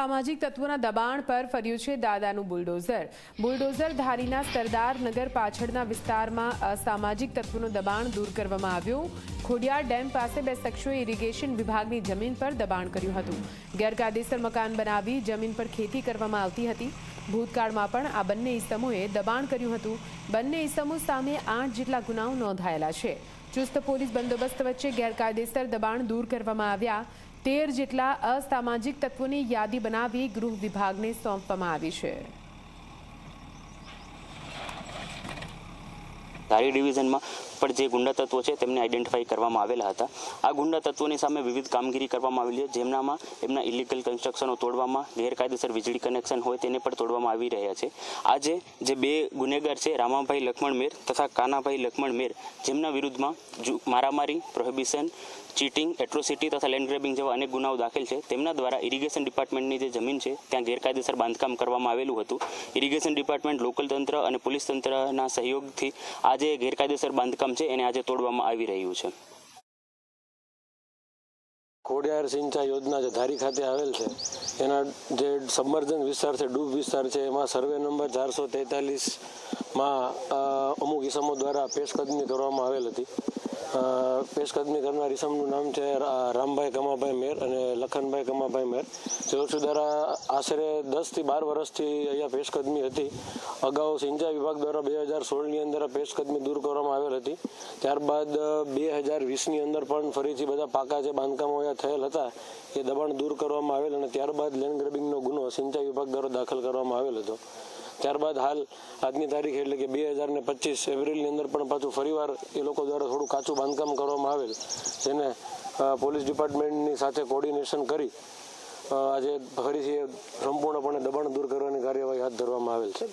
અસામાજિક તત્વોના દબાણ પર ફર્યું છે દાદાનું બુલડોઝર. બુલડોઝર ધારીના સરદાર નગર પાછળના વિસ્તારમાં અસામાજિક તત્વોનું દબાણ દૂર કરવામાં આવ્યું. ખોડિયાર ડેમ પાસે બે શખ્સોએ ઇરિગેશન વિભાગની જમીન પર દબાણ કર્યું હતું. ગેરકાયદેસર મકાન બનાવી જમીન પર ખેતી કરવામાં આવતી હતી. ભૂતકાળમાં પણ આ બંને ઇસમોએ દબાણ કર્યું હતું. બંને ઇસમો સામે આઠ જેટલા ગુનાઓ નોંધાયેલા છે. ચુસ્ત પોલીસ બંદોબસ્ત વચ્ચે ગેરકાયદેસર દબાણ દૂર કરવામાં આવ્યા. તેર જેટલા અસામાજિક તત્વોની યાદી બનાવી ગૃહ વિભાગને સોંપવામાં આવી છે. ધારી ડિવિઝનમાં પણ જે ગુંડા તત્વો છે તેમને આઈડેન્ટિફાઈ કરવામાં આવેલા હતા. આ ગુંડા તત્વોની સામે વિવિધ કામગીરી કરવામાં આવેલી છે, જેમનામાં એમના ઇલીગલ કન્સ્ટ્રક્શનો તોડવામાં, ગેરકાયદેસર વીજળી કનેક્શન હોય તેને પણ તોડવામાં આવી રહ્યા છે. આજે જે બે ગુનેગાર છે, રામાભાઈ લક્ષ્મણ મેર તથા કાનાભાઈ લક્ષ્મણ મેર, જેમના વિરુદ્ધમાં મારામારી પ્રોહિબિશન ચીટિંગ એટ્રોસિટી તથા લેન્ડ ગ્રેબિંગ જેવા અનેક ગુનાઓ દાખલ છે, તેમના દ્વારા ઇરિગેશન ડિપાર્ટમેન્ટની જે જમીન છે, ત્યાં ગેરકાયદેસર બાંધકામ કરવામાં આવેલું હતું. ઇરિગેશન ડિપાર્ટમેન્ટ લોકલ તંત્ર અને પોલીસ તંત્રના સહયોગથી આજે ગેરકાયદેસર બાંધકામ છે એને આજે તોડવામાં આવી રહ્યું છે. ખોડિયાર સિંચાઈ યોજના જે ધારી ખાતે આવેલ છે, એના જે સબમર્જન વિસ્તાર છે, ડૂબ વિસ્તાર છે, એમાં સર્વે નંબર ચારસો તેતાલીસમાં અમુક ઇસમો દ્વારા પેશકદમી કરવામાં આવેલ હતી. પેશકદમી કરનાર ઇસમનું નામ છે રામભાઈ કમાભાઈ મેર અને લખનભાઈ કમાભાઈ મેર. જેઓ દ્વારા આશરે દસથી બાર વર્ષથી અહીંયા પેશકદમી હતી. અગાઉ સિંચાઈ વિભાગ દ્વારા બે હજાર સોળની અંદર પેશકદમી દૂર કરવામાં આવેલ હતી. ત્યારબાદ બે હજાર વીસની અંદર પણ ફરીથી બધા પાકા જે બાંધકામો અહીંયા થયેલ હતા, એ દબાણ દૂર કરવામાં આવેલ અને ત્યારબાદ લેન્ડ ગ્રેબિંગનો ગુનો સિંચાઈ વિભાગ દ્વારા દાખલ કરવામાં આવેલ હતો. ત્યારબાદ હાલ, આજની તારીખ એટલે કે બે હજાર ને પચીસ એપ્રિલની અંદર પણ પાછું ફરીવાર એ લોકો દ્વારા થોડું કાચું બાંધકામ કરવામાં આવેલ. જેને પોલીસ ડિપાર્ટમેન્ટની સાથે કોર્ડિનેશન કરી આજે ફરીથી સંપૂર્ણપણે દબાણ દૂર કરવાની કાર્યવાહી હાથ ધરવામાં આવેલ છે.